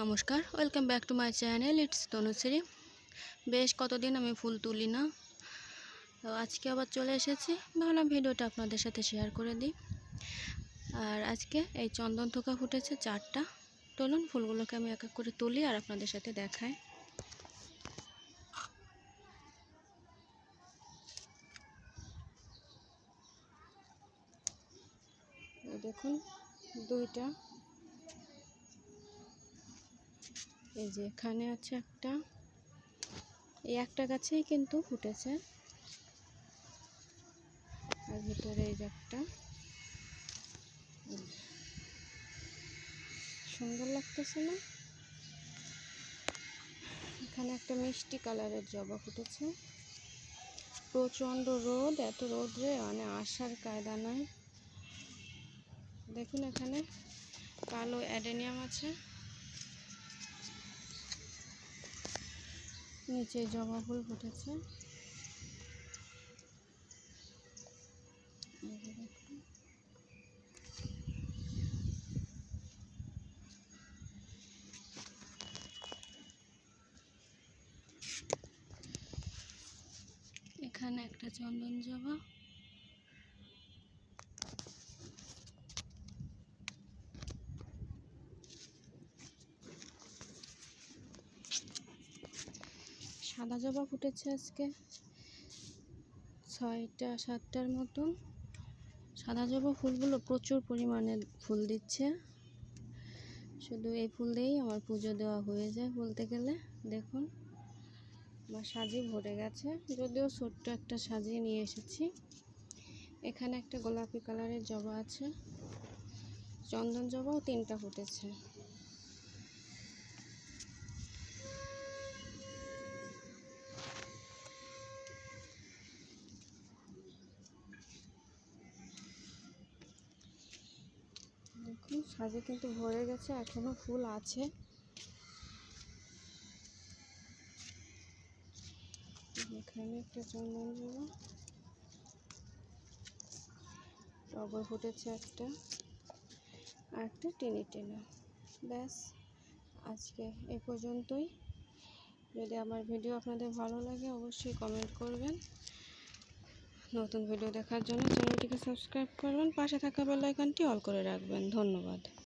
নমস্কার, welcome back to my channel, it's Tanushree. বেশ কতদিন আমি ফুল তুলি না। তো আজকে আবার চলে এসেছি, ভাবলাম ভিডিওটা আপনাদের সাথে শেয়ার করে দিই। আর আজকে এই চন্দন থোকা ফুটেছে চারটা। চলুন ফুলগুলোকে আমি এক এক করে তুলি আর আপনাদের সাথে দেখাই। দেখুন, দুইটা এই যে এখানে আছে একটা। এই একটা গাছেই কিন্তু ফুটেছে। আর ভিতরে এই যে একটা। সুন্দর লাগতেছে না? এখানে একটা মিষ্টি কালারের জবা ফুটেছে। প্রচণ্ড রোদ, এত রোদ্রে মানে আসার কায়দা নাই। দেখুন এখানে কালো অ্যাডেনিয়াম আছে। নিচে জবা ফুল ফুটেছে। এখানে একটা চন্দন জবা সাদা জবা ফুটেছে আজকে। ছয়টা, সাতটার মতন সাদা জবা ফুলগুলো প্রচুর পরিমাণে ফুল দিচ্ছে। শুধু এই ফুল দিয়েই আমার পুজো দেওয়া হয়ে যায় বলতে গেলে। দেখুন, আমার সাজি ভরে গেছে। যদিও ছোট্ট একটা সাজিয়ে নিয়ে এসেছি। এখানে একটা গোলাপি কালারের জবা আছে। চন্দন জবাও তিনটা ফুটেছে। সাজে কিন্তু ভরে গেছে, এখনও ফুল আছে। এখানে একটা চন্দন জবা টগর ফুটেছে একটা। আর একটা টেনে টেনে। ব্যাস, আজকে এ পর্যন্তই। যদি আমার ভিডিও আপনাদের ভালো লাগে, অবশ্যই কমেন্ট করবেন। নতুন ভিডিও দেখার জন্য চ্যানেলটিকে সাবস্ক্রাইব করবেন, পাশে থাকা বেল আইকনটি অল করে রাখবেন। ধন্যবাদ।